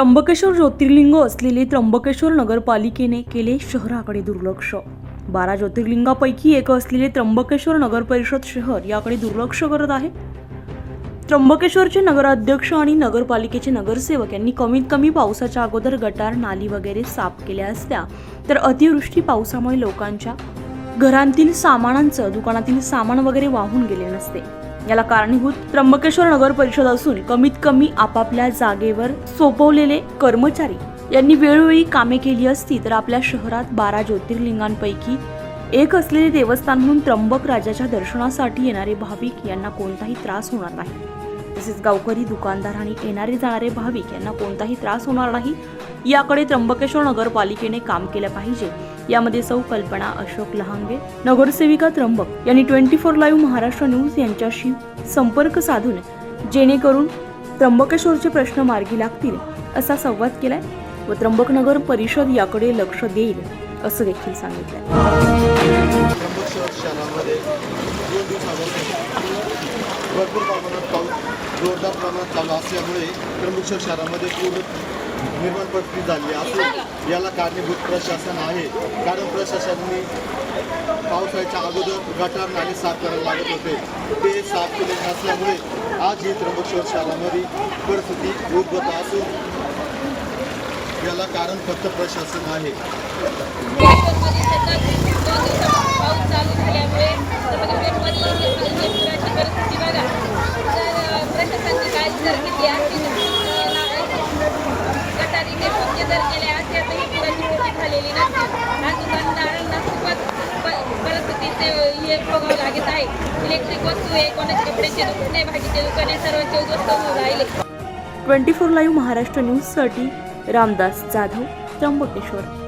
त्र्यंबकेश्वर ज्योतिर्लिंग असलेले त्र्यंबकेश्वर नगरपालिकेने केले शहराकडे दुर्लक्ष. बारा ज्योतिर्लिंगापैकी एक असलेले त्र्यंबकेश्वर नगर परिषद शहर याकडे दुर्लक्ष करत आहे. त्र्यंबकेश्वरचे नगराध्यक्ष आणि नगरपालिकेचे नगरसेवक यांनी कमीत कमी पावसाच्या अगोदर गटार नाली वगैरे साफ केल्या असत्या तर अतिवृष्टी पावसामुळे लोकांच्या घरांतील सामानांचं दुकानातील सामान वगैरे वाहून गेले नसते. याला कारणीभूत त्र्यंबकेश्वर नगर परिषद असून कमीत कमी आपापल्या जागेवर सोपवलेले कर्मचारी यांनी वेळोवेळी कामे केली असती तर आपल्या शहरात बारा ज्योतिर्लिंगांपैकी एक असलेले देवस्थान म्हणून त्र्यंबक राजाच्या दर्शनासाठी येणारे भाविक यांना कोणताही त्रास होणार नाही. तसेच गावकरी दुकानदार आणि येणारे जाणारे भाविक यांना कोणताही त्रास होणार नाही याकडे त्र्यंबकेश्वर नगरपालिकेने काम केलं पाहिजे. यामध्ये सौ कल्पना अशोक लहांगे नगरसेविका त्र्यंबक यांनी twenty four live Maharashtra news यांच्याशी संपर्क साधून जेणेकरून त्र्यंबकेश्वरचे प्रश्न मार्गी लागतील असा संवाद केलाय व त्र्यंबकनगर परिषद याकडे लक्ष देईल असं देखील सांगितलंय. भरपूर प्रमाणात पाऊस जोरदार प्रमाणात चालू असल्यामुळे त्र्यंबकेश्वर शहरामध्ये पूर निर्माण परिस्थिती झाली असून याला कारणीभूत प्रशासन आहे. कारण प्रशासनाने पावसाळ्याच्या अगोदर गटार नाले साफ करायला लागत होते. ते साफ केले नसल्यामुळे आज ही त्र्यंबकेश्वर शहरामध्ये परिस्थिती उद्भवत असून याला कारण फक्त प्रशासन आहे. स्थिती झालेली नसती आज दुकानदारांना खूपच प- परिस्थितीचे हे भोगावं लागत आहे. इलेक्ट्रिक वस्तू आहे कोणाचे कपड्याचे दुकान आहे भाजीचे दुकान आहे सर्वचे उद्ध्वस्त होऊन राहिले. ट्वेंटी फोर लाईव्ह महाराष्ट्र न्यूजसाठी रामदास जाधव त्र्यंबकेश्वर.